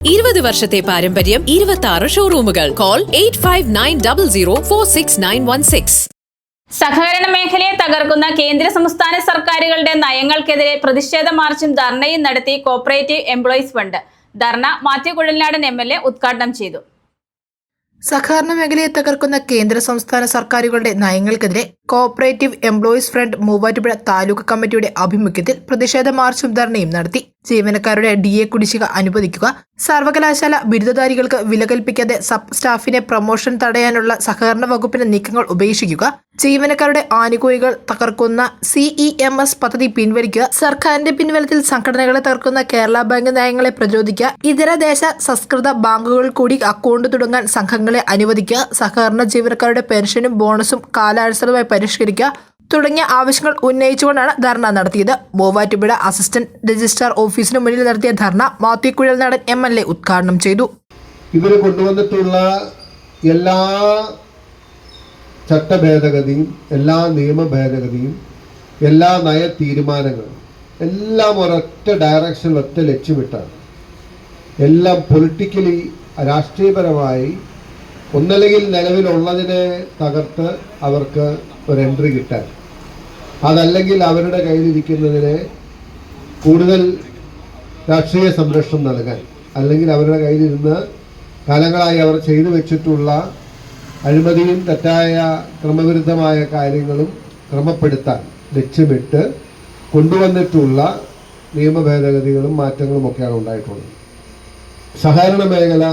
ഇരുപത് വർഷത്തെ പാരമ്പര്യം ഇരുപത്തി ആറ് ഷോറൂമുകൾ call eight five nine double zero four six nine one six സഹകരണ മേഖലയെ തകർക്കുന്ന കേന്ദ്ര സംസ്ഥാന സർക്കാരുകളുടെ നയങ്ങൾക്കെതിരെ പ്രതിഷേധ മാർച്ചും ധർണയും നടത്തി cooperative employees fund dharna Mathew Kuzhalnadan M L A ഉദ്ഘാടനം ചെയ്തു. സഹകരണ മേഖലയെ തകർക്കുന്ന കേന്ദ്ര സംസ്ഥാന സർക്കാരുകളുടെ നയങ്ങൾക്കെതിരെ cooperative employees front Muvattupuzha taluk കമ്മിറ്റിയുടെ ആഭിമുഖ്യത്തിൽ പ്രതിഷേധ മാർച്ചും ധർണയും നടത്തി. ജീവനക്കാരുടെ ഡി എ കുടിശ്ശിക അനുവദിക്കുക. സർവകലാശാല ബിരുദധാരികൾക്ക് വില കൽപ്പിക്കാതെ സബ് സ്റ്റാഫിനെ പ്രൊമോഷൻ തടയാനുള്ള സഹകരണ വകുപ്പിന്റെ നീക്കങ്ങൾ ഉപേക്ഷിക്കുക. ജീവനക്കാരുടെ ആനുകൂല്യങ്ങൾ തകർക്കുന്ന സിഇ എം എസ് പദ്ധതി പിൻവലിക്കുക. സർക്കാരിന്റെ പിൻവലത്തിൽ സംഘടനകളെ തകർക്കുന്ന കേരള ബാങ്ക് നയങ്ങളെ പ്രതിരോധിക്കുക. ഇതര ദേശ സംസ്കൃത ബാങ്കുകൾ കൂടി അക്കൗണ്ട് തുടങ്ങാൻ സംഘങ്ങളെ അനുവദിക്കുക. സഹകരണ ജീവനക്കാരുടെ പെൻഷനും ബോണസും കാലാനുസൃതമായി പരിഷ്കരിക്കുക. തുടങ്ങിയ ആവശ്യങ്ങൾ ഉന്നയിച്ചുകൊണ്ടാണ് ധർണ നടത്തിയത്. മൂവാറ്റുപുഴ അസിസ്റ്റന്റ് രജിസ്ട്രാർ ഓഫീസിന് മുന്നിൽ നടത്തിയ ധർണ Mathew Kuzhalnadan M L A ഉദ്ഘാടനം ചെയ്തു. ഇവർ കൊണ്ടുവന്നിട്ടുള്ള എല്ലാ ചട്ടഭേദഗതിയും എല്ലാ നിയമ ഭേദഗതിയും എല്ലാ നയ തീരുമാനങ്ങളും എല്ലാം ഒരൊറ്റ ഡയറക്ഷനിൽ ഒറ്റ ലക്ഷ്യമിട്ടാണ്. എല്ലാം പൊളിറ്റിക്കലി രാഷ്ട്രീയപരമായി ഒന്നല്ലെങ്കിൽ നിലവിലുള്ളതിനെ തകർത്ത് അവർക്ക് ഒരു എൻട്രി കിട്ടാൻ. അതല്ലെങ്കിൽ അവരുടെ കയ്യിലിരിക്കുന്നതിനെ കൂടുതൽ രാഷ്ട്രീയ സംരക്ഷണം നൽകാൻ അല്ലെങ്കിൽ അവരുടെ കയ്യിലിരുന്ന് കാലങ്ങളായി അവർ ചെയ്തു വെച്ചിട്ടുള്ള അഴിമതിയും തെറ്റായ ക്രമവിരുദ്ധമായ കാര്യങ്ങളും ക്രമപ്പെടുത്താൻ ലക്ഷ്യമിട്ട് കൊണ്ടുവന്നിട്ടുള്ള നിയമ ഭേദഗതികളും മാറ്റങ്ങളും ഒക്കെയാണ് ഉണ്ടായിട്ടുള്ളത്. സഹകരണ മേഖല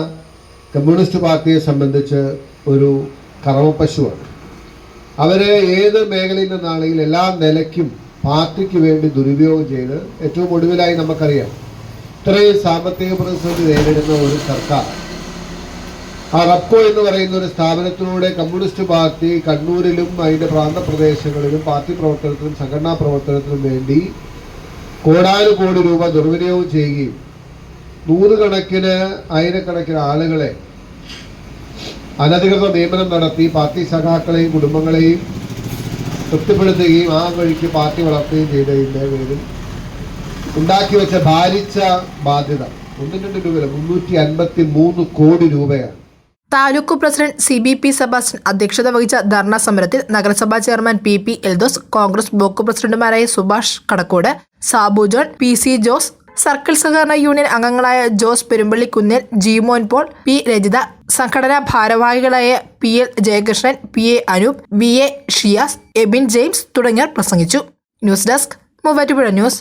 കമ്മ്യൂണിസ്റ്റ് പാർട്ടിയെ സംബന്ധിച്ച് ഒരു കറവപ്പശുവാണ്. അവരെ ഏത് മേഖലയിൽ നിന്നാണെങ്കിലും എല്ലാ നിലയ്ക്കും പാർട്ടിക്ക് വേണ്ടി ദുരുപയോഗം ചെയ്ത് ഏറ്റവും ഒടുവിലായി നമുക്കറിയാം ഇത്രയും സാമ്പത്തിക പ്രതിസന്ധി നേരിടുന്ന ഒരു സർക്കാർ. ആ റബ്കോ എന്ന് പറയുന്ന ഒരു സ്ഥാപനത്തിലൂടെ കമ്മ്യൂണിസ്റ്റ് പാർട്ടി കണ്ണൂരിലും അതിന്റെ പ്രാന്തപ്രദേശങ്ങളിലും പാർട്ടി പ്രവർത്തനത്തിനും സംഘടനാ പ്രവർത്തനത്തിനും വേണ്ടി കോടാനുകോടി രൂപ ദുർവിനിയോഗം ചെയ്യുകയും നൂറുകണക്കിന് ആയിരക്കണക്കിന് ആളുകളെ അനധികൃത നിയമനം നടത്തി പാർട്ടി സഖാക്കളെയും കുടുംബങ്ങളെയും തൃപ്തിപ്പെടുത്തുകയും ആ വഴിക്ക് പാർട്ടി വളർത്തുകയും ചെയ്തതിന്റെ പേരിൽ ഉണ്ടാക്കി വെച്ച ഭാരിച്ച ബാധ്യത. ഒന്നും രണ്ട് രൂപയില്ല മുന്നൂറ്റി അൻപത്തി മൂന്ന് കോടി രൂപയാണ്. Taluk president C B P Sebastian അധ്യക്ഷത വഹിച്ച ധർണാ സമരത്തിൽ നഗരസഭാ chairman P P Eldhose Congress block പ്രസിഡന്റുമാരായ Subhash Kadakkode Sabu John P C Jose circle സഹകരണ യൂണിയൻ അംഗങ്ങളായ ജോസ് പെരുമ്പള്ളി കുന്നേൽ ജിമോൻ പോൾ പി രജിത സംഘടനാ ഭാരവാഹികളായ P L Jayakrishnan P A Anoop V A Shiyas Ebin James തുടങ്ങിയവർ പ്രസംഗിച്ചു. News desk Muvattupuzha news.